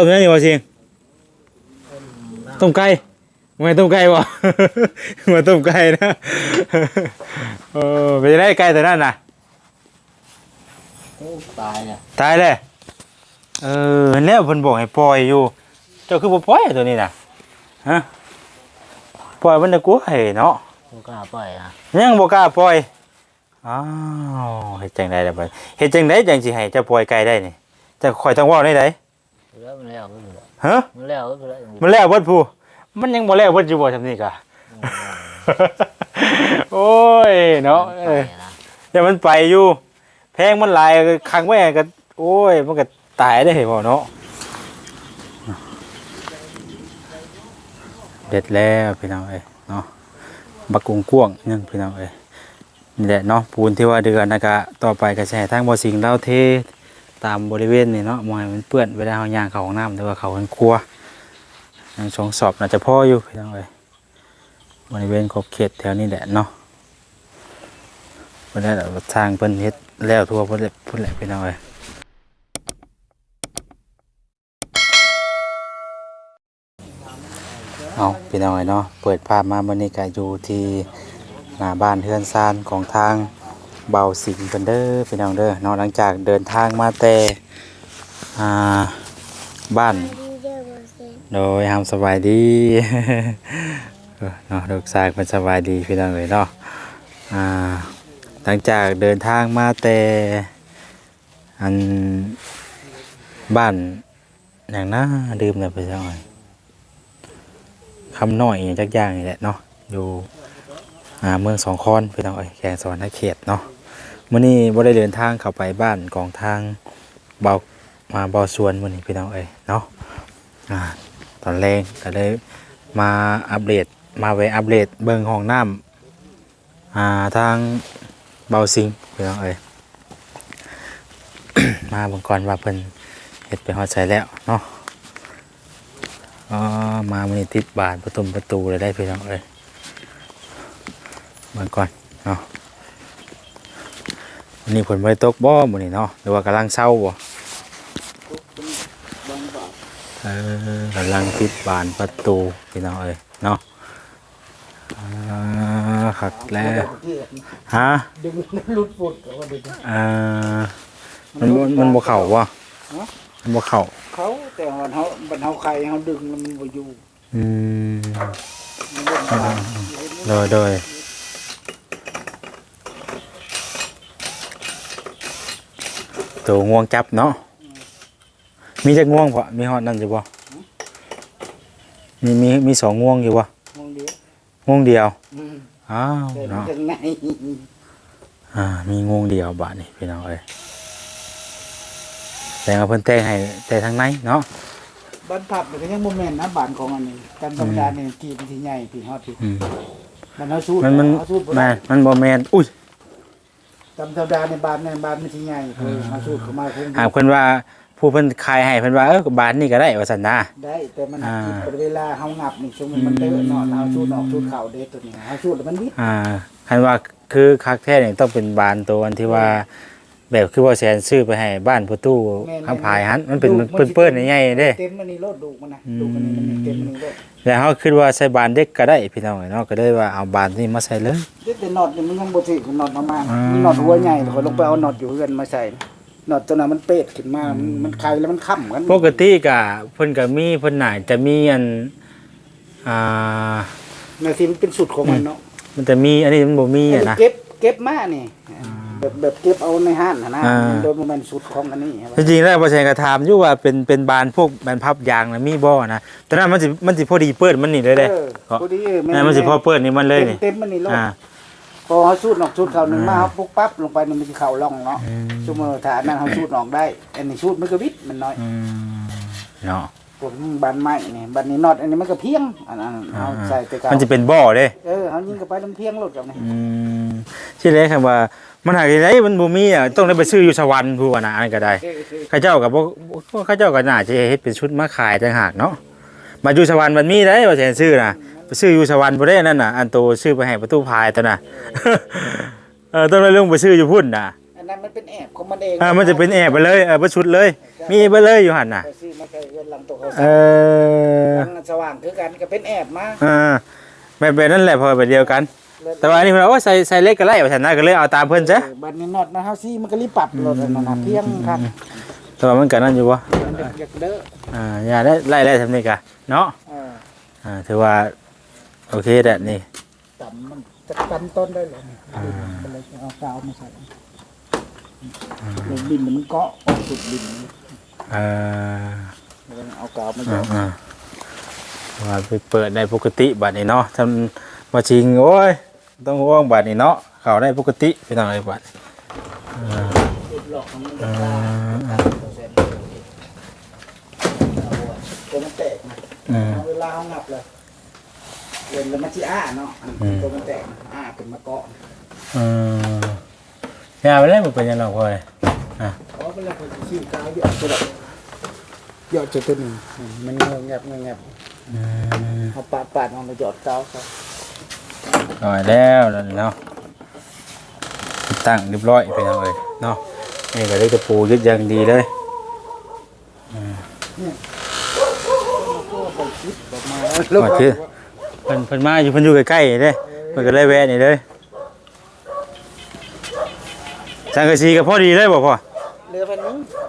ต้มยังอยู่บ่สิงต้มไก่ไม่ต้มไก่บ่ มาต้มไก่นะเออไปได้ไก่แต่นั่นน่ะโอ้ตายเนี่ยตายเลยเออแล้วเพิ่นบอกให้ปล่อยอยู่ เจ้าคือบ่ปล่อยตัวนี้น่ะฮะปล่อยมันจะกลัวให้เนาะกูกล้าปล่อยนะยังบ่กล้าปล่อยอ้าวเฮ็ดจังได๋ล่ะบัดเฮ็ดจังได๋จังสิให้เจ้าปล่อยไก่ได้นี่จะข่อยต้องเว้าได้ได แล้วมันแล้วก็คือแล้วฮะมันแล้วก็คือแล้วมันแล้วเบิดผู้มันยังบ่แล้วเบิดอยู่บ่ซำนี้กะโอ้ยเนาะเออนะเดี๋ยวมันไปอยู่ แพงมันหลายครั้งแม่ก็โอ้ย มันก็ตายได้บ่เนาะเด็ดแล้วพี่น้องเอ้ยเนาะบักกุงกวางนึงพี่น้องเอ้ยนี่แหละเนาะปูนที่ว่าเดือนนะกะต่อไปก็ใช้ทางบ่สิงเราเท ตามบริเวณนี่เนาะบ่ให้มันเปื้อนเวลาเฮาย่างเขาห้องน้ำหรือว่าเขาห้องครัวยังสองสอบน่าจะพ่ออยู่พี่น้องเอ้ยบริเวณขอบเขตแถวนี้แหละเนาะเพิ่นได้แบบว่าสร้างเพิ่นเฮ็ดแล้วทั่วเพิ่นแหละเพิ่นแหละพี่น้องเอ้ยเอาพี่น้องเอ้ยเนาะเปิดภาพมามื้อนี้ก็อยู่ที่หน้าบ้านเฮือนซานของทาง เบาสิงเนเด้อพี่น้องเด้อเนาะหลังจากเดินทางมาแต่บ้าน โดยหามสบายดีเอนาะลูกชายเพิ่นสบายดีพี่น้องเอ้ยเนาะหลังจากเดินทางมาแต่อันบ้านอย่างน่าดื่มเลยไปสักหน่อยคำน้อยอย่างจักอย่างนี่แหละเนาะอยู่เมืองสองคอนพี่น้องเอ้ยแขงสวรรค์เขตเนาะ มื่อนี้บ่ได้เดินทางเข้าไปบ้านของทางเบามาเบาสวนมื่อนี้พี่น้องเอ้ยเนาะอ่าตอนแรกก็เลยมาอัปเดตมาไว้อัปเดตเบิ่งห้องน้ำอ่าทางเบาซิงพี่น้องเอ้ย มาเบางก่อนว่าเพิ่นเฮ็ดไปฮอดใส่แล้วเนาะอ๋อมามื้อนี้ติดบานประตูประตูเลยได้พี่น้องเอ้ยเบางก่อนเนาะ วันนี้ฝนบ่ได้ตกบ่มื้อนี้เนาะหรือว่ากำลังเศร้าบ่เออกำลังติดบานประตูพี่น้องเอ้ยเนาะอ่าคักแล้วฮะดึงรุดฟุดก็ว่าดึงอ่ามันบ่มันบ่เข่าบ่มันบ่เข่าเขาแต่ว่าเขาบันเขาไข่เขาดึงมันบ่อยู่อืมมันบ่ขาดโดยโดย ตัวง่วงจับเนาะ มีจักง่วงบ่มีฮอดนั่นอยู่บ่มีมีมีสองง่วงอยู่บ่มองเดียวง่วงเดียวอืมอ้าวแต่มันเนาะจังไหนอ่า มีง่วงเดียวบาดนี่พี่น้องเอ้ยแต่เอาเพิ่นแต่งให้แต่ทางในเนาะบ้านผับนี่ก็ยังบ่แม่นนะบ้านของอันนี้การธรรมดานี่กี่เป็นที่ใหญ่พี่ฮอดพี่อืมบ้านเฮาสู้มันมันเฮาสู้บ่แม่ได้นมันบ่แม่นอุ้ย ตามธรรมดาในบ้านในบ้านมันที่ใหญ่คือเฮาสู้เข้ามาคงหากเพิ่นว่าผู้เพิ่นขายให้เพิ่นว่าเออบานนี่ก็ได้ว่าซั่นนะ ได้แต่มันอ่า คิดเป็นเวลาเฮางับนี่ช่วงมันมันเตอะเนาะเฮาสู้ออกสู้เข้าเด้ตัวนี้เฮาสู้แล้วมันวิดอ่าคันว่าคือคักแท้นี่ต้องเป็นบานตัวอันที่ว่า แบบคือว่าแสนซื้อไปให้บ้านผู้ตู้ข้างภายหันมันเป็นเปิ้นๆใหญ่ๆเด้เต็มมันนี่รถดูมันนะดูมันนี่มันเต็มมันนี่รถแล้วเฮาคิดว่าใส่บานเด็กก็ได้พี่น้องเนาะก็เลยว่าเอาบานนี่มาใส่เลยเด็ดแต่น็อตนี่มันยังบ่ถึงน็อตประมาณอ่ามัมันน็อตหัวใหญ่แล้วก็ลงไปเอาน็อตอยู่เฮือนมาใส่น็อตตัวนั้นมันเปดขึ้นมามันมันไคแล้วมันค้ำกันปกติก็เพิ่นก็มีเพิ่นน่าจะมีอันอ่าในที่มันเป็นสุดของมันเนาะมันจะมีอันนี้มันบ่มีอะนะเก็บเก็บมานี่ แบบแบบเก็บเอาในห้านน่ะนะอ่า โดยมันสุดของอันนี้ครับจริงๆแล้วบ่ใช่กระถามอยู่ว่าเป็นเป็นบานพวกบานพับยางนะมีบ่นะแต่นั้นมันสิมันสิพอดีเปิดมันนี่เลยเด้เออพอดีเออแม่มันสิพอเปิดนี่มันเลยนี่เต็มๆมันนี่รถอ่า พอเฮาสูดออกสูดเข้าหนึงมาเฮาปุ๊บปั๊บลงไปนี่มันสิเข้าร่องเนาะอืมซุมื้อถ้าอันนั้นเฮาสูดออกได้ อันนี้สูดมันก็วิดมันน้อย อืมเนาะพวกบานไม้นี่บานนี้น็อตอันนี้มันก็เพียงอันนั้นเฮาใส่แต่เก่ามันจะเป็นบ่อเด้ เออเฮายิงเข้าไปมันเพียงรถกับนี่อืมที่แรกคำว่า มันหาที่ไหนมันบ่มีอะต้องได้ไปซื้ออยู่สวรรค์ผู้ว่านะอันนนก็ได้เออเออเข้าเจ้าก็บ่บ่เข้าเจ้าก็น่าจะเฮ็ดเป็นชุดมาขายต่างหากเนาะมาอยู่สวรรค์มันมีได้ว่าแทนซื้อน่ะไปซื้ออยู่สวรรค์บ่ได้นั่นน่ะอันโตซื้อไปให้ประตูพายตัวน่ะ เออต้องได้ลงไปซื้ออยู่พุ่นน่ะอันนั้นมันเป็นแอบของมันเองอ่ามันจะเป็นแอบไปเลยเออบ่ชุดเลย มีไปเลยอยู่หั่นน่ะ ไปซื้อมาใส่เงินลำตัวเขาเออทางสว่างคือกันก็เป็นแอบมาอ่าแบบแบบนั้นแหละพอแบบเดียวกัน แต่ว่าอันนี้มันเอาว่าใส่ใส่เล็กก็ไล่ว่าซั่นนะก็เลยเอาตามเพิ่นซะเออบัดนี้น็อตมาเฮาซี่มันก็รีบปรับรถนั่นน่ะเพียงครับแต่ว่ามันก็นั่นอยู่บ่มันเด็กๆเด้ออ่าอย่าได้ไล่ไล่ทำนี่กะเนาะเอออ่าถือว่าโอเคแหละนี่ต่ำมันจะตันต้นได้เลยก็เลยเอากาวมาใส่ลงดินมันเกาะออกสุดดินเอ่อแล้วเอากาวมาอ่าเยอะอ่าว่าไปเปิดได้ปกติบัดนี้เนาะทำมาจริงโอ้ย ต้องห่วงบัดนี้เนาะเขาได้ปกติพี่น้องไอ้บัดอ่าหลอกของมันอ่าอ่าตัวมันแตกนะอืมเอาเวลาเขางับเลยเล่นแล้วมันจีอ้าเนาะอันอืมตัวมันแตกนะอ้าเป็นมะเกาะอืมอย่าไปเล่นมันเป็นยังไงพ่อเลยเพราะเวลาคนชื่อกาวเยอะจะแบบเยอะจะตัวหนึ่งอืมมันเงยงับเงยงับอืมเอาปาดปาดเอามาหยอดกาวครั บเอาไว้วแล้วเนาะตั้งเรียบร้อยพี่น้องเอ้ยเนาะนี่ก็ได้ตะปูยึดอย่างดีเลยมาว่าคือเพิ่นเพิ่นมาอยู่เพิ่นอยู่ใกล้ๆเด้เพิ่นก็เลยแวะนี่เลยจังกะสีก็พอดีเลยบ่พ่อเรือพันนึง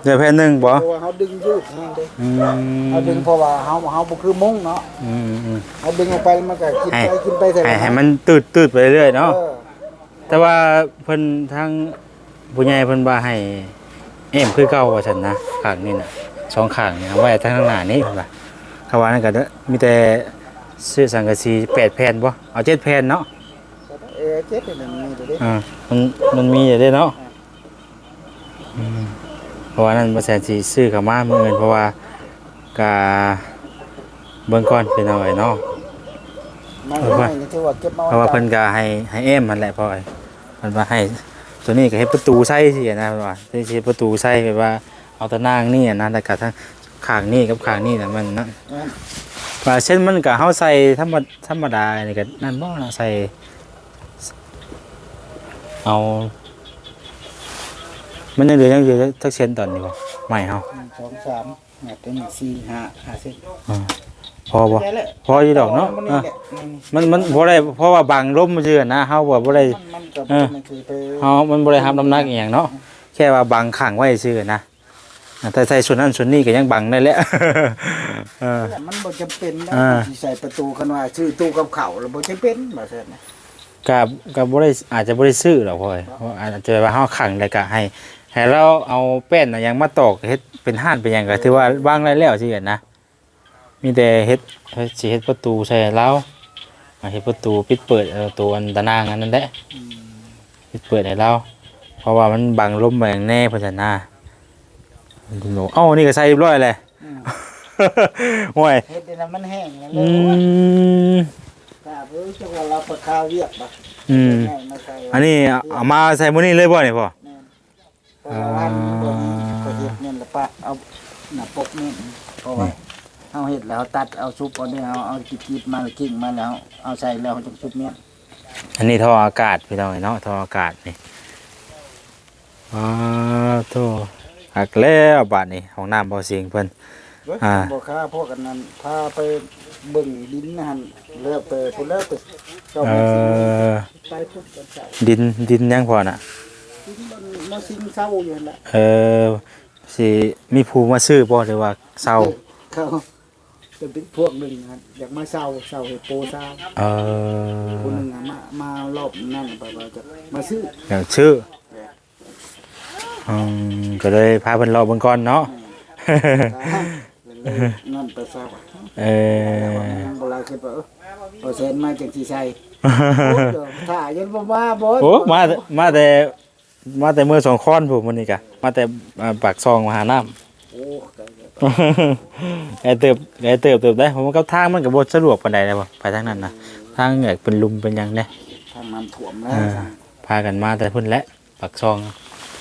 เดี๋ยวแผ่นหนึงบ่ตัวเขาดึงยืดแห้งเลยอืมเขาดึงเพราะว่าเขาเขาบ่คือมุ้งเนาะอืมอืมเขาดึงออกไปแล้วมันก็กินให้ไปกินไปใส่ให้ให้มันตืดๆไปเรื่อยๆเนาะ เออแต่ว่าเพิ่นทางผู้ใหญ่เพิ่นว่าให้เอ็มคือเก่าว่าซั่นนะข้างนี้น่ะสองข้างนี่เอาไว้ทางข้างหน้านี้เพิ่นว่าเขาว่านั่นก็เด้อมีแต่ซื้อสังกะสี8แผ่นบ่เอา7แผ่นเนาะเออเจ็บเป็นอย่างนี้เดี๋ยวดิอ่ามันมันมีอยู่เด้เนาะอืม เพราะว่านั่นบ่แซ่นสิซื้อเข้ามามื้ออื่นเพราะว่ากาเบิ่งก่อนเป็นเอาไว้เนาะมันเออว่าไม่ถือว่าเก็บมาเพราะว่าเพิ่นก็ให้ให้เอ็มมันแหละพ่อไอ้เพิ่นว่าให้ตัวนี้ก็เฮ็ดประตูใส่สินะเพิ่นว่าที่สิเฮ็ดประตูใส่แบบว่าเอาแตะนางนี่อะนะแล้วก็ทั้งข้างนี้กับข้างนี้น่ะมันนะ ว่าเช่นมันก็เฮาใส่ธรรมธรรมดานี่ก็นั่นบ่ล่ะใส่ เอา มันยังเหลือยังเหลือทักเซนตอนนี้บ่ไม่เฮาหนึ่งสองสามแมตเป็นสี่ห้าห้าสิบพอบ่แค่แหละพออยู่ดอกเนาะมันอะแหละมันมันมันบ่ได้เพราะว่าบังลมมันซื่อนะเฮาว่าบ่ได้มันมันกับเออมันคือไปเฮามันบ่ได้รับน้ำหนักอีหยังเนาะแค่ว่าบังขังไว้ซื่อนะอะแต่ใส่ส่วนนั้นส่วนนี้ก็ยังบังได้แหละเออ มันบ่จำเป็นนะอ่าที่ใส่ประตูคันว่าชื่อตู้กับเข่าแล้วบ่จำเป็นบ่เสร็จนะกับกับบ่ได้อาจจะบ่ได้ซื้อหรอกพ่อยเพราะอาจจะว่าเฮาขังแล้วก็ให้ ให้เราเอาแป้นน่ะหยังมาตอกเฮ็ดเป็นห้านเป็นหยังก็ถือว่าวางได้แล้วสินะ มีแต่เฮ็ดเฮ็ดสิเฮ็ดประตูใส่เราอ่าเฮ็ดประตูปิดเปิดเอ่อตัวอันตะนางอันนั้นแหละปิดเปิดให้เราเพราะว่ามันบังลมแรงแน่เพิ่นจะน่าเอ้านี่ก็ใส่เรียบร้อยเลยอืมโอ้ยเฮ็ดให้น้ำมันแห้งแล้วอืมถ้าเพิ่นจังว่าเราประคาเวียกบ่อืม ให้มาใส่อันนี้เอามาใส่มื้อนี้เลยบ่นี่พ่อแม่น เพราะว่าวันบ่มีก็เฮ็ดเนี่ยละปะเอาหน้าปกนี่เพราะว่าเฮาเฮ็ดแล้วเราตัดเอาซุปเอาเนี่ยเอาเอากีบๆมาแล้วกิ่งมาแล้ว เอาใส่แล้วเราจะซุปเนี่ยอันนี้ท่ออากาศพี่น้องเนาะท่ออากาศนี่ว้าวโตหักแล้วบาดนี้ห้องน้ำบ่เสียงเพิ่นอ่าบ่ค้าพวกกันนั้นพาไปเบิ่งดินนะหั่นเลิกไปพุ่นเลิกไปเจ้าเอแม่สิอไปพุ่นกันเจ้าดินดินยังพอน่ะดิน มันมาสิงเศร้าอยู่นั่นแหละเออสิมีผู้มาซื้อบ่หรือว่าเซาเขาเป็นพวกหนึ่งนะอยากมาเศร้าเศร้าเห็ดโปเศร้าเออคนหนึ่งอะมามารอบนั่นไปว่าจะมาซื้ออยากชื่ออืมก็เลยพาเพิ่นรอเบิ่งก่อนเนาะ เลยนั่นไปทราบเออ โบราณคิดว่าเออเปอร์เซ็นต์มาจากที่ใส่ถ้ายันบ่มาบ่ โอ้มาแต่มาแต่ มาแต่เมื่อสองค้อนผมวันนี้กะมาแต่อ่าปากซองมหาน้ำโอ้ไอเติบไอเติบเติบได้ผมว่ากับทางมันกับบสะดวกปานใดเลยบ่ไปทางนั้นนะทางอยากเป็นลุมเป็นหยังเนี่ย ทางน้ำท่วมแล้วอ่าพากันมาแต่พุ่นแหละปากซอง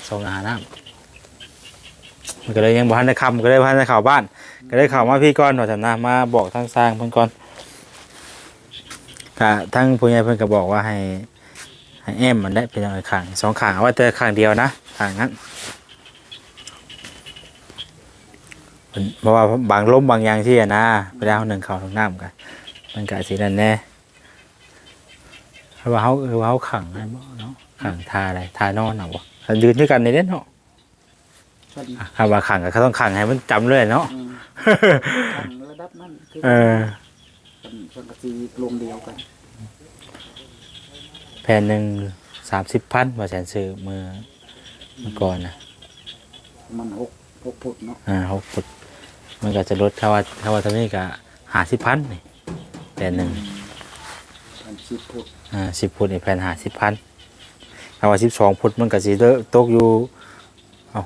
ซองอาหารน้ำมันก็เลยยังบ่ทันได้คำก็เลยบ่ทันได้เข้าบ้าน ก็เลยเข้ามาพี่ก่อนว่าซั่นนะมาบอกทางสร้างเพิ่นก่อนก็ทางผู้ใหญ่เพิ่นก็บอกว่าให้ ให้แอมมันได้เป็นอย่างไรข้างสองข้างเอาไว้แต่ข้างเดียวนะทางนั้นเพิ่นเพราะว่าบางลมบางอย่างที่อะนะเวลาเราหนึ่งเขาวหนึ่งน้ำกันมันก็สินั่นแน่เพราะว่าเขาคือว่าเขาขังให้บ่เนาะขังทาอะไรทานอนเอาบ่ถ้ายืนด้วยกันในเด้เนาะเพิ่นคำว่าขังก็เขาต้องขังให้มันจำเลยเนาะอืมทางระดับนั้นคือเออเพิ่นเพิ่นก็สิรวมเดียวกันแผ่นหนึ่งสามสิบพันว่าแสนซื้อมือเมื่อก่อนนะมันหกหกฟุตเนาะอ่าหกฟุตมันก็จะลดถ้าว่าถ้าว่าทำนี้ก็หาสิบพันนี่แผ่นหนึ่งพันสิบฟุตอ่าสิบฟุตนี่แผ่นหาสิบพันถ้าว่าสิบสองฟุตมันก็สิเด้อตกอยู่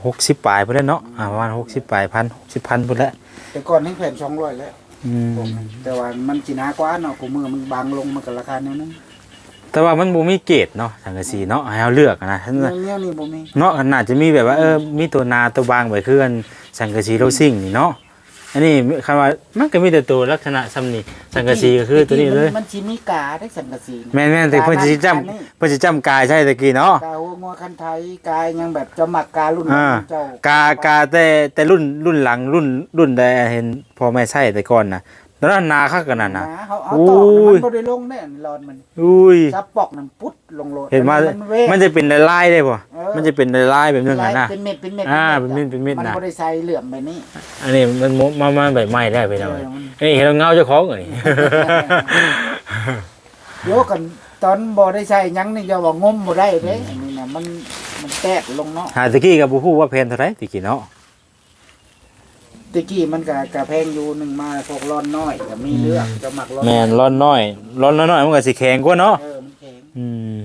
หกสิบปลายพุ่นแหล้วเนาะอ่าประมาณหกสิบปลายพันหกสิบพันพุ่นแหล้วแต่ก่อนนี่แผ่น200แล้วอืมแต่ว่ามันสิหนากว่าเนาะกูมือมันบางลงมันก็ราคาแนวนึง แต่ว่ามันบ่มีเกรดเนาะสังกะสีเนาะให้เราเลือกอะนะเรื่องเนี้ยนี่บ่มีเนาะน่าจะมีแบบว่าเออมีตัวนาตัวบางไว้คือกันสังกะสีโรซิ่งนี่เนาะอันนี้คำว่ามันก็มีแต่ตัวลักษณะซ้ำนี่สังกะสีก็คือตัวนี้เลยมันสิมีกาได้สังกะสีนะแม่นแม่นแต่เพิ่นสิจำกานี่เพิ่นสิจำกายใช่ตะกี้เนาะกาหัวงัวคันไทยกายยังแบบจะหมักการุ่นอ่าเจ้ากากาแต่แต่รุ่นรุ่นหลังรุ่นรุ่นใดเห็นพ่อแม่ใช้แต่ก่อนน่ะ แล้วนั้นนาคักกันนั่นน่ะเขาเอาอุ้ตอกยมันบ่ได้ลงแน่รอนมันอุ้ย ซับปอกนั่นปุ๊ดลงโลดเห็นมาเว มันจะเป็นลายๆได้บ่เออ มันจะเป็นลายๆแบบนึงลาอะยนะ เป็นเม็ดเป็นเม็ดอ่าเป็นเม็ดเป็นเม็ดมันนะบ่ได้ใส่เหลื่อมแบบนี้อันนี้มันมุมามาใบไม้ได้ไปแล้วเออมันเอ้ยเห็นแล้วเงาเจ้าของเลยโยกกันตอนบ่ได้ใส่หยังนี่จะว่างมบ่ได้เด้อันนี้น่ะมันมันแตกลงเนาะหาตะกี้กับบ่ฮู้ว่าเพนเท่าไหร่ตะกี้เนาะ ตะกี้มันก็กะแพงอยู่หนึงมาพวกร้อนน้อยก็มีเลือกจะหมักร้อนแม่นร้อนน้อยร้อนน้อยๆมันก็สิแข็งกว่าเนาะเออมันแข็งอืม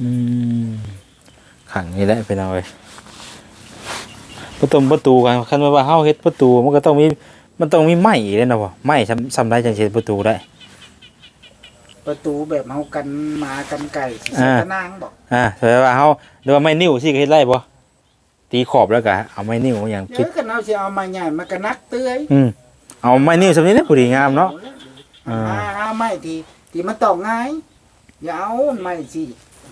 อืมขังนี่แหละเป็นเอาไว้ประตูประตูกันคันว่าเฮาเฮ็ดประตูมันก็ต้องมีมันต้องมีไม้อีกแล้วเนาะบ่ไม้ซ้ำซ้ำได้จังสิเฮ็ดประตูได้ประตูแบบเฮากันหมากันไก่สิอ่าสะนางบอกอ่าแต่ว่าเฮาหรือว่าไม้นิ้วสิก็เฮ็ดได้บ่ ตีขอบแล้วก็เอาไม้นิ้วอย่างเยปิดอะกันเอาสิเอามาใหญ่มากันนักเตื้อยอืมเอาไม้นิ้วซำนี้แหละพอดีงามเนาะอ่าอ่าเอาไม้ที่ที่มันตอกง่ายอย่าเอาไม้สิ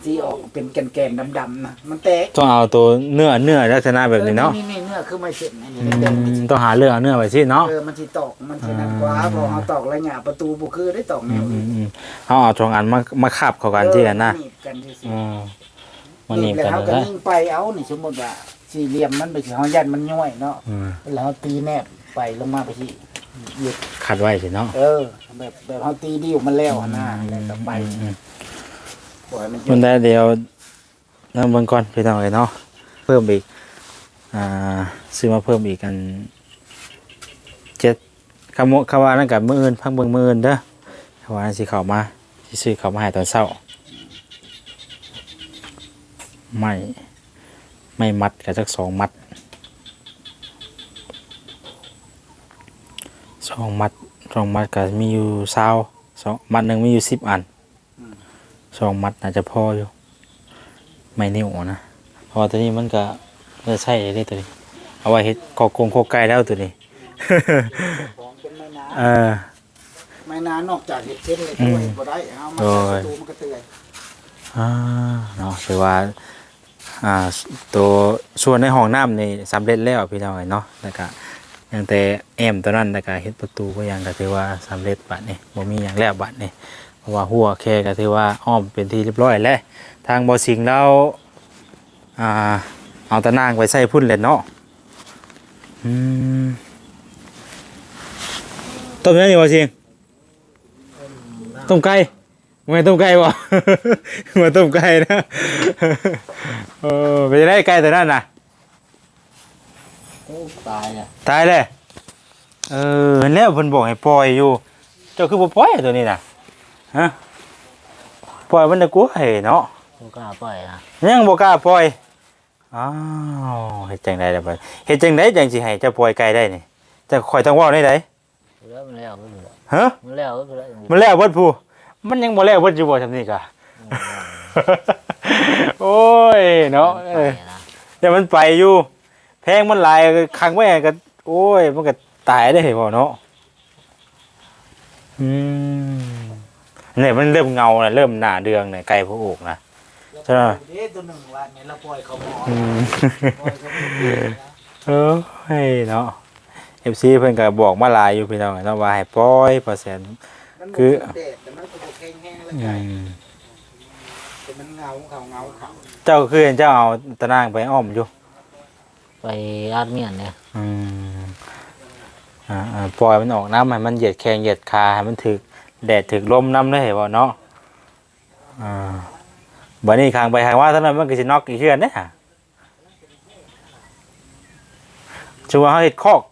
สิออกเป็นแก่นๆดำๆนะมันแตกต้องเอาตัวเนื้อเนื้อลักษณะแบบนี้เนาะออนี่ๆเนื้อคือไม้เส้นอันอืนี้แดงๆมันมสิต้องหาเรื่องเอาเนื้อไว้สิเนาะ เออมันสิตอกมันสินั่นกว่าอ่าพอเอาตอกระหยะประตูบ่คือได้ตอกแนอืวมอือื่นมอืมเอาเอาตรงอันมามาคาบเข้ากันที่กันนะเออมัหบกันซื่อๆอืมมันนี่นี่แล้วกันเขาก็แล้วยิงไปเอานี่สมมติว่า สี่เหลี่ยมมันไปสิเฮายันมันย่อยเนาะอืมแล้วเขาตีแนบไปลงมาไปที่เหยียดขัดไว้สิเนาะเออ แบบแบบเขาตีดิ้วมันแล้วอะนะแล้วก็ไปอืมปล่อยมันมันได้เดียวนั่นเบิ่งก่อนพี่น้องเลยเนาะเพิ่มอีก อ่า ซื้อมาเพิ่มอีกกันเจ็ดคำว่าคำว่านั่นกับมืออื่นพักเบิ่งมืออื่นเด้อคำว่านั่นสิเข้ามาสิซื้อเข้ามาให้ตอนเช้าไม่ ไม่มัดกับจักสองมัดสองมัดสองมัดก็มีอยู่เศร้าสองมัดหนึ่งมีอยู่สิบอันสองมัดน่าจะพออยู่ ไม่นิ่วนะเพราะว่าตัวนี้มันก็จะใช่ได้ตัวนี้ เอาไว้เฮ็ดกอกงโคกไก่แล้วตัวนี้ของเป็นไม้นาเออไม้นานอกจากเห็ดเส้นเลยด้วยบ่ได้เอามาโอ้ยใส่ประตูมันก็เตือยอ่าเนาะถือว่า อ่าตัวส่วนในห้องน้ำนี่สำเร็จแล้วพี่น้องเนาะแล้วก็ยังแต่แอมตัวนั้นแล้วก็เฮ็ดประตูก็ยังก็ถือว่าสำเร็จบัดนี่บ่มีหยังแล้วบัดนี่เพราะว่าหัวแค่ก็ถือว่าอ้อมเป็นที่เรียบร้อยแล้วทางบ่สิงเราอ่าเอาตะนางไปใส่พุ่นเลยเนาะอืมต้มยังนี่บ่สิงต้มไก่ ไม่ต้มไก่บ่ มาต้มไก่นะเออไปได้ไก่ตัวนั้นน่ะโอ้ตายเลยตายเลยเออเห็นแล้วเพิ่นบอกให้ปล่อยอยู่ เจ้าคือบ่ปล่อยตัวนี้น่ะฮะปล่อยมันจะกลัวให้เนาะบ่กล้าปล่อยนะยังบ่กล้าปล่อยอ้าวเฮ็ดจังได๋ล่ะบัดเฮ็ดจังได๋จังสิให้เจ้าปล่อยไก่ได้นี่จะข่อยต้องเว้าได้ไดแล้วมันแล้วก็เหลือฮะมันแล้วก็เหลือมันแล้วเบิดผู้ มันยังบ่แล้วเบิดอยู่บ่ซำนี้กะ โอ้ยเนาะเออนะแต่มันไปอยู่ แพงมันหลายครั้งไว้ก็โอ้ย มันก็ตายได้เหรอเนาะอืมเนี่ยมันเริ่มเงาแล้วเริ่มหนาเดืองเนี่ยไก่พวกอกนะ ใช่ไหมเด้ตัวหนึ่งวันนี้เราปล่อยเขาหมออืม ปล่อยเขาไปเรื่อยนะเออให้เนาะ FC เพิ่นก็บอกมาหลายอยู่พี่น้องเนาะว่าให้ปล่อยเปอร์เซ็นต์ มันคือบ่แดด อืไงมแต่มันเงาเขาเงาเขาเจ้าคือเห็นเจ้าเอาตะนางไปอ้อมอยู่ ไปอาดเมียนเนี่ยอืมอ่าอ่าปล่อยมันออกน้ำให้มันเหยียดแข้งเหยียดขาให้มันถึกแดดถึกลมน้ำได้เห็นบ่เนาะอ่าบัดนี้ข้างไปข้างว่าเท่านั้นมันก็สิน็อกอีกเทื่อเด้อฮะชัวาเฮาเฮ็ดคอก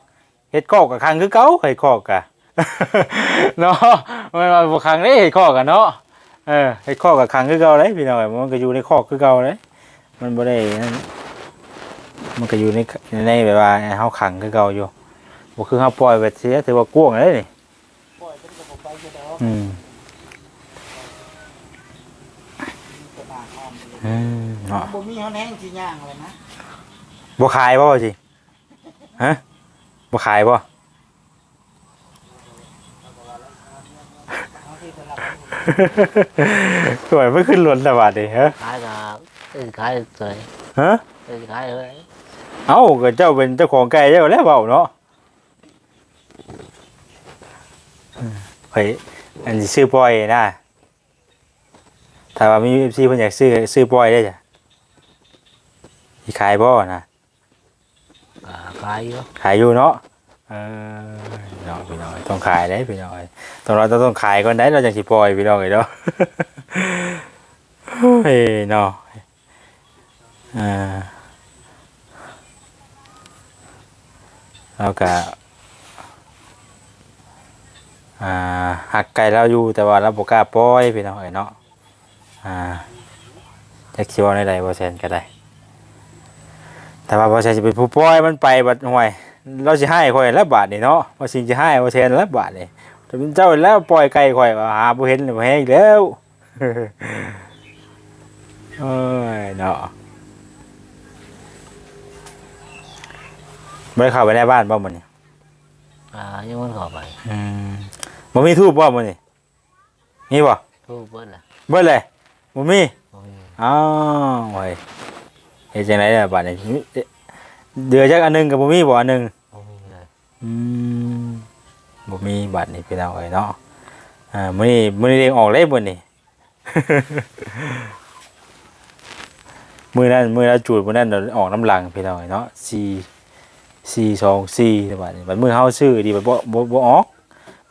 เฮ็ดคอกกับข้างคือเก่าเฮ็ดคอกกะ เนาะมันว่าบ่ข้างเด้เฮ็ดคอกกันเนาะ เออเฮ็ดคอกกับข้างคือเก่าเลยพี่น้องเอ้ยมันก็อยู่ในคอกคือเก่าเลยมันบ่ได้นั่นมันก็อยู่ในในแบบว่าเฮาขังคือเก่าอยู่บ่คือเฮาปล่อยไว้เสียถือว่ากว้างเลยนี่ปล่อยมันก็บ่ไปอยู่ดอกอืมตัวหน้าอ้อมเลยอืมเนาะบ่มีเฮาแห้งสิย่างเลยนะบ่ขายบ่ว่าสิฮะบ่ขายบ่ เอาที่ตลาด สวยไม่ขึ้นรถแต่บาดนี่ฮะขายกับเอ้ยขายสวยฮะเอ้ยขายเลยเอ้าก็เจ้าเป็นเจ้าของไก่เจ้าแล้วเปล่าเนาะเฮ้ยอันนี้ซื้อปล่อยนะถ้าว่ามี FC เพิ่นอยากซื้อซื้อปล่อยได้จ้ะสิขายบ่นะก็ขายอยู่ขายอยู่เนาะเออ เนาะพี่น้อยต้องขายได้พี่น้อยต้องเราต้องขายก่อนได้เราจังสิปล่อยพี่น้อยเนาะเฮ้ยเนาะอ่าแล้วก็อ่าหักไก่เราอยู่แต่ว่าเราบ่กล้าปล่อยพี่น้อยเนาะอ่าจักสิเว่าในใดบ่แซนก็ได้ แต่ว่าบ่ใช่จะเป็นผู้ปล่อยมันไปบัดห่วย เราสิให้ข่อยแล้วบาทนี่เนาะว่าสิ่งจะให้ว่าแทนแล้วบาทนี่แต่เป็นเจ้าแล้วปล่อยไก่ข่อยว่าหาบ่เห็นบ่แฮงอีกแล้วเอ้ยเนาะบ่ได้เข้าไปในบ้านบ่มื้อนี้อ่ายังมันเข้าไปอืมบ่มีทูบบ่มื้อนี้มีบ่ทุบเบิ้ลล่ะเบิดเลยบ่มีบ่มีอ้าวโอ้ยเฮ็ดจังไดล่ะบาดนี้เดือจักอันหนึงก็บ่มีบ่อันหนึงบ่มีเลย อืมบ่มีบัตรนี่พี่น้องเอ้ยเนาะอ่ามื้อนี้มื้อนี้เองออกเลยมื้อนี้มื้อนั้นมื้อละจูดมื้อนั้นเดี๋ยวออกน้ำหลังพี่น้องเอ้ยเนาะ4 4 2 4แต่บัดนี้บัดมื้อเฮาซื้อดีบัดบ่บ่บ่ออก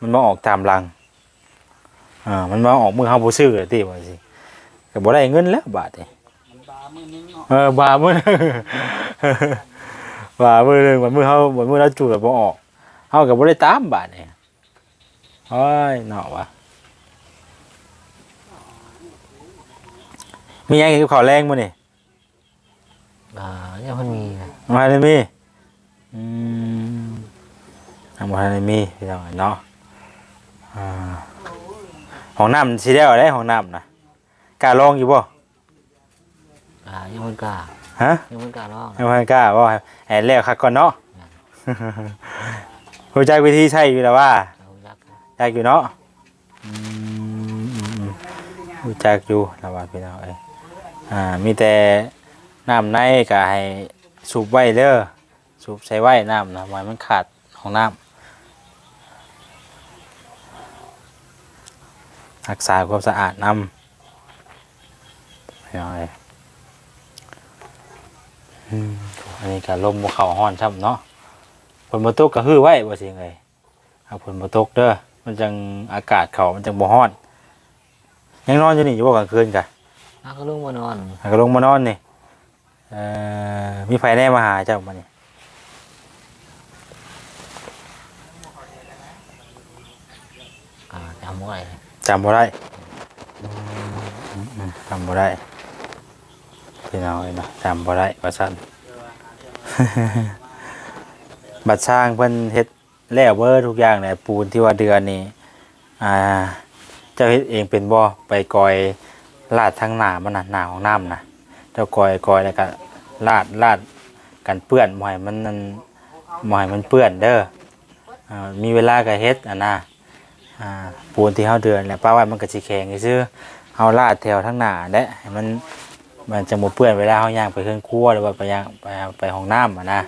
มันมาออกตามหลังอ่ามันมาออกมื้อเฮาบ่ซื้อติว่าสิก็บ่ได้เงินแล้วบาดนี้มันบามือนึงเนาะเออบามื้อบามื้อหนึงวันมื้อเฮาวันมื้อเราจูดแบบบ่ออก เฮาก็บ่ได้ตามบาดนี่โอ้ยเนาะวะมีหยังกินข้าวแรงมื้อนี่อ่ายังมันมีนะมาได้มีอืมทางบ่ทันได้มีพี่น้องเนาะอ่าห้องน้ำสิได้เอาได้ห้องน้ำนะกล้าลองอยู่บ่อ่ายังมันกล้าฮะ ยังมันกล้าร้อง ไม่ค่อยกล้าว่าให้แล้วคักก่อนเนาะ รู้จักวิธีใช้อยู่แล้วว่าเอายักษ์จักอยู่เนาะอืมอืมอืมรู้จักอยู่แล้วว่าพี่น้องเอ้ยอ่ามีแต่น้ำในก็ให้สูบไว้เด้อสูบใช้ไว้น้ำนะไว้มันขาดของน้ำรักษาความสะอาดน้ำพี่น้องเอ้ยอืมอันนี้ก็ลมบนเขาห้อนช่ำเนาะ ฝนมาตกก็ฮือไว้บ่สิไงเอาฝนมาตกเด้อมันจังอากาศเขามันจังบ่ฮ้อน ยังนอนอยู่นี่อยู่บ่กลางคืนกะอะก็ลุงมานอนหากลงมานอนนี่เอ่อมีไฟแน่มาหาเจ้ามานี่อ่าจำไว้จำบ่ได้อืมอืมจำบ่ได้พี่น้องเอ้ยเนาะจำบ่ได้ว่าซั่น บัดสร้างเพิ่นเฮ็ดแล้วเบิดทุกอย่างแหละปูนที่ว่าเดือนนี้อ่าเจ้าเฮ็ดเองเป็นบ่ไปกอยลาดทางหน้ามันน่ะหน้าของน้ำนะเจ้ากอยกอยแล้วก็ลาดลาดกันเปื้อนบ่ให้มันนั่นบ่ให้มันเปื้อนเด้ออ่ามีเวลาก็เฮ็ดอะนะอ่าปูนที่เฮาเดือนแล้วป้าไว้มันก็สิแข็งซื่อเฮาลาดแถวทางหน้าแหละให้มันมันจะบ่เปื้อนเวลาเฮาย่างไปเครื่องครัวหรือว่าไปย่างไปไปห้องน้ำอะนะ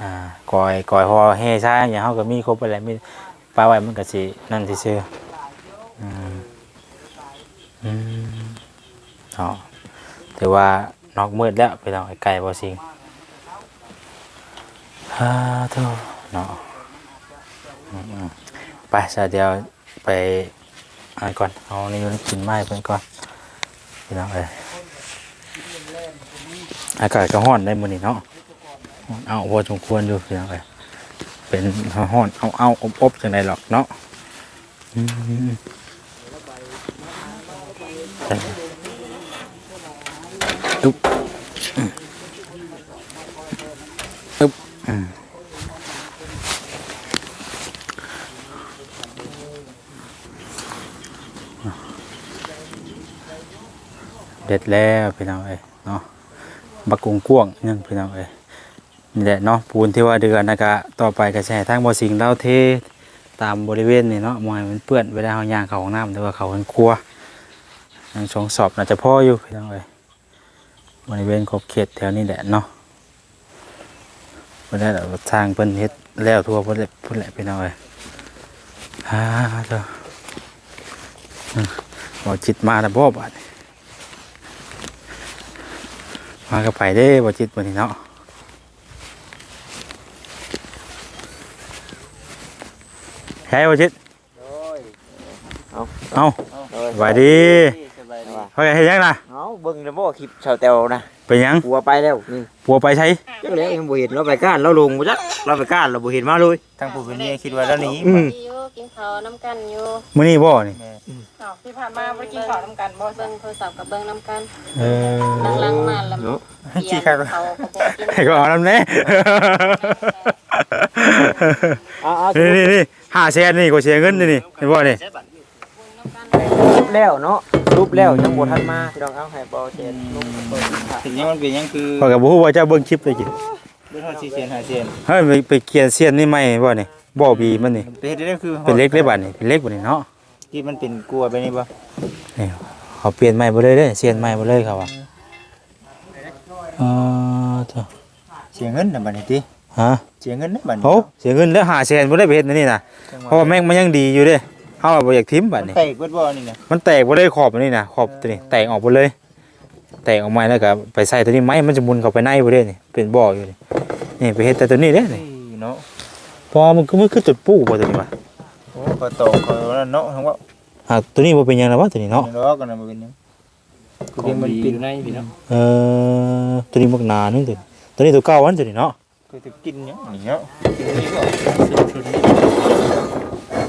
อ่ากอยกอยฮอเฮซ่าอย่างเฮาก็มีครบไปแล้วมีปลาไว้มันก็สินั่นซื่อๆอืมอืมเนาะถือว่านอกมืดแล้วไปต้องไกลบ่สิงฮ่าโธ่เนาะไปซะเดี๋ยวไปอันก่อนเอานี่มันกินไม้เพิ่นก่อนพี่น้องเอ้ยอากาศก็ร้อนได้มื้อนี้เนาะ เอาพอสมควรอยู่เพียงไรเป็นร้อนเอาเอาอบอบจังไดหรอกเนาะตุ๊บตุ๊บเด็ดแล้วพี่น้องเอ้ยเนาะบักกุงกวงนั่นพี่น้องเอ้ นี่แหละเนาะปูนที่ว่าเดือนนะกะต่อไปก็แช่ทางบ่อสิงเล่าเทตามบริเวณนี่เนาะมอยมันเปื้อนเวลาเฮาย่างเขาห้องน้ำหรือว่าเขาห้องครัวทางสองสอบน่าจะพ่ออยู่พี่น้องเอ้ยบริเวณขอบเขตแถวนี้แหละเนาะบ่ได้แล้วทางเพิ่นเฮ็ดแล้วทั่วเพิ่นแหละเพิ่นแหละพี่น้องเอ้ยฮ่าเด้ออืมบ่จิตมาแล้วบ่บาดมาก็ไปได้บ่จิตบ่นี่เนาะ ใช่บ่จิตเอาเอาสบายดีสบายดีเฮ้ยเฮ็ดยังล่ะเอาเบิ่งแล้วบ่คลิปชาวแตวนะ เป็นหยังปัวไปแล้วนี่ปัวไปใช้จักแล้วยังบ่เห็นเราไปก้านเราลงบ่จักเราไปก้านเราบ่เห็นมาเลย ทางผู้เป็นนี่คิดว่าแล้วหนี้อืม อยู่กินข้าวน้ำกันอยู่มื้อนี้บ่นี่อ้าวที่ผ่านมาบ่ได้กินข้าวน้ำกันบ่เบิ่งโทรศัพท์กับเบิ่งน้ำกันเออหลังๆมาแล้วเนาะ เปลี่ยนเขาก็บ่กินให้ก็เอานำแน่เอาเอานี่นี่นี่5แสนนี่ก็เสียเงินนี่นี่เห็นบ่นี่รูปแล้วเนาะ รูปแล้วยังบ่ทันมาพี่น้องเอาให้บ่เช็ดรูปเบิ่งค่ะถึงยังมันเป็นยังคือข้อยก็บ่ฮู้ว่าเจะเบิ่งคลิปได้กินด้วยเท่าสี่เซนห้าเซนเฮ้ยไปไปเขียนเสียนนี่ใหม่บ่นี่บ่บีมันนี่เป็นเฮ็ดได้คือเป็นเล็กเลยบัดนี่เป็นเล็กบัดนี่เนาะที่มันเป็นกลัวไปนี่บ่นี่เขาเปลี่ยนใหม่หมดเลยเด้เสียนใหม่หมดเลยครับว่าเออเถอะเสียเงินน่ะบัดนี้ติฮะเสียเงินนะบัดนี้โหเสียเงินแล้วหาแสนบ่ได้ไปเฮ็ดอันนี่น่ะเพราะว่าแม่งมันยังดีอยู่เด้ เฮาบ่อยากทิมบัดนี่แตกเบิดบ่นี่นะมันแตกบ่ได้ขอบอันนี่น่ะขอบตัวนี้แตกออกหมดเลย แตกออกมาแล้วก็ไปใส่ตัวนี้ไม้มันจะหมุนเข้าไปในบ่ได้นี่เป็นบ่ออยู่นี่นี่ไปเฮ็ดแต่ตัวนี้เด้นี่เนาะพอมันก็มันคือจุดปูบ่ตัวนี้ว่ะโอ้ก็ตกเขาแล้วเนาะทั้งว่าหากตัวนี้บ่เป็นหยังแล้ววะตัวนี้เนาะ เนาะก็น่ะบ่เป็นหยังคือเพียงมันเป็นในพี่เนาะเออตัวนี้บักหนานึงตัวนี้ตัวนี้ตัวเก่าอันตัวนี้เนาะคือจะกินหยังนี่เนาะกินนี่บ่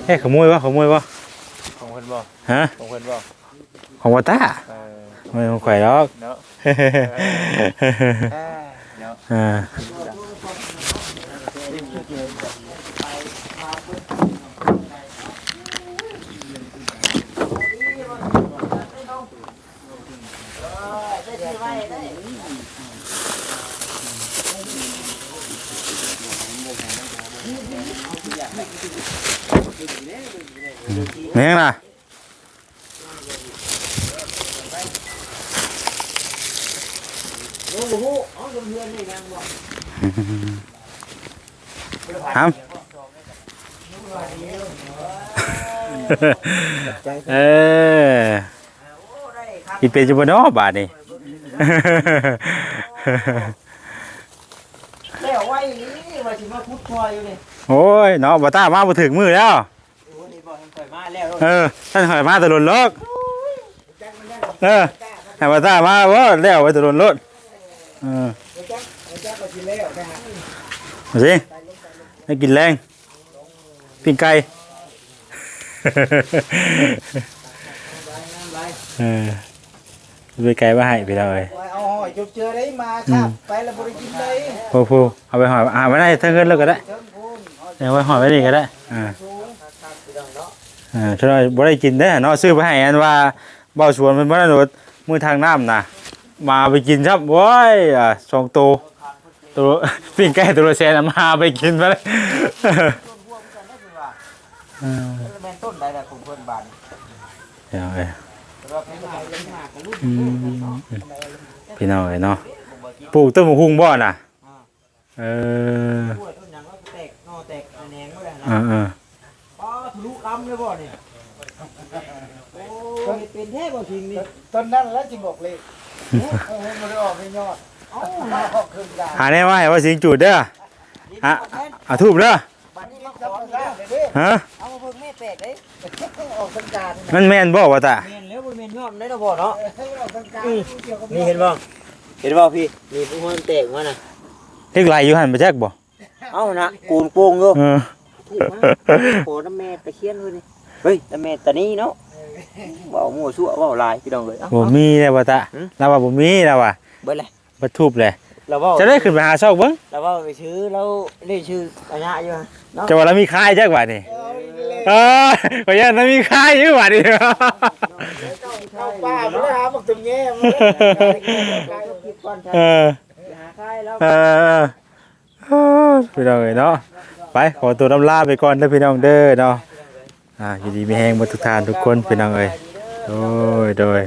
เฮ้ยขโมยวะขโมยวะของเพิ่นบ่ฮะของเพิ่นบ่ของวาต้าเออไม่ของข่อยหรอกเนาะเฮ้เนาะอ่าเนี่ยนะครับเอออีเป็นจุบเนาะบาทนี่แล้วไว้นี่ว่าสิมาพุดคอยอยู่นี่โอ้ยเนาะบ่ต้ามาบ่ถึงมือแล้ว แล้วเออท่านหอยมาแตะลนรถเออให้บ่ต้ามาบ่แล้วไว้แตะลนรถเออมาสิให้กินแรงปิ้งไก่เออไปไก่มาให้ไปเลยเอาหอยจุบเจอได้มาครับไปแล้วบ่ได้กินเลยพูพูเอาไปหอยอ่าไม่ได้ทั้งเงินแล้วก็ได้เอาไว้หอยไว้นี่ก็ได้อ่า อ่าถ้าเราบ่ได้กินได้อเนาะซื้อไปให้อันว่าเบาสวนมันบ่ได้โดดมือทางน้ำน่ะมาไปกินครับโว้ยอ่าสองตัวตัวปิ้งไก่ตัวละแสนอะมาไปกินมาเลยแม่นต้นใดล่ะของเพิ่นบานเดี๋ยวเอ้ยอืมพี่น้องเอ้ยเนาะปลูกต้นมะฮุงบ่น่ะเออกล้วยต้นหยังก็แตกหนอแตกแหนงบ่ได้เอนะอเออป้า ทะลุลำเลยบ่นี่โอ้ยเป็นแท้บ่จริงนี่ต้นนั้นแล้วจิบอกเลยเออมันได้ออกให้ยอดเอ้าออกครึ่งดาวหาแน่ว่าให้ว่าสิงจุดเด้อฮะเอาทูบเด้อบัดนี้มาขจับอมานี่ได้เลยเด้ฮะเอามาเบิ่งแม่แตกเด้ออกครึ่งดาวนี่มันแม่นบ่ว่าตาแม่นแล้วบ่แม่นยอมได้ดอกบ่เนาะออกครึ่งดาวเกี่ยวกับนี่เห็นบ่เห็นบ่พี่นี่พวกมันแตกมาน่ะเล็กไหลอยู่หั่นบ่จักบ่เอ้านะกูนโป่งอยู่เออ ถูกมากโอ้น้ำแม่ตะเคียนเลยนี่เฮ้ยน้ำแม่ตะนี้เนาะเว้ามั่วซั่วเว้าหลายพี่น้องเอ้ยเอ้า บ่มีแล้วว่าตาหืม เราว่าบ่มีแล้วว่าเบิดเลยบ่ทูบเลย เราเว้าจะได้ขึ้นไปหาซอกเบิ่งเราเว้าไปชื่อเราได้ชื่ออันยะอยู่ฮะเนาะจะว่าเรามีค่ายจักว่านี่เออขออนุญาตเรามีค่ายอยู่ว่านี่ เข้าป่าไม่ได้หาบักตุ่มแง่มาคิดก่อนเออ หาใครแล้วเออเออพี่น้องเอ้ยเนาะ ไปขอตัวลำลาไปก่อนเด้อพี่น้องเด้อเนาะอ่าอยู่ดีมีแหงมาทุกทานทุกคนพี่น้องเอ้ยโดยโดย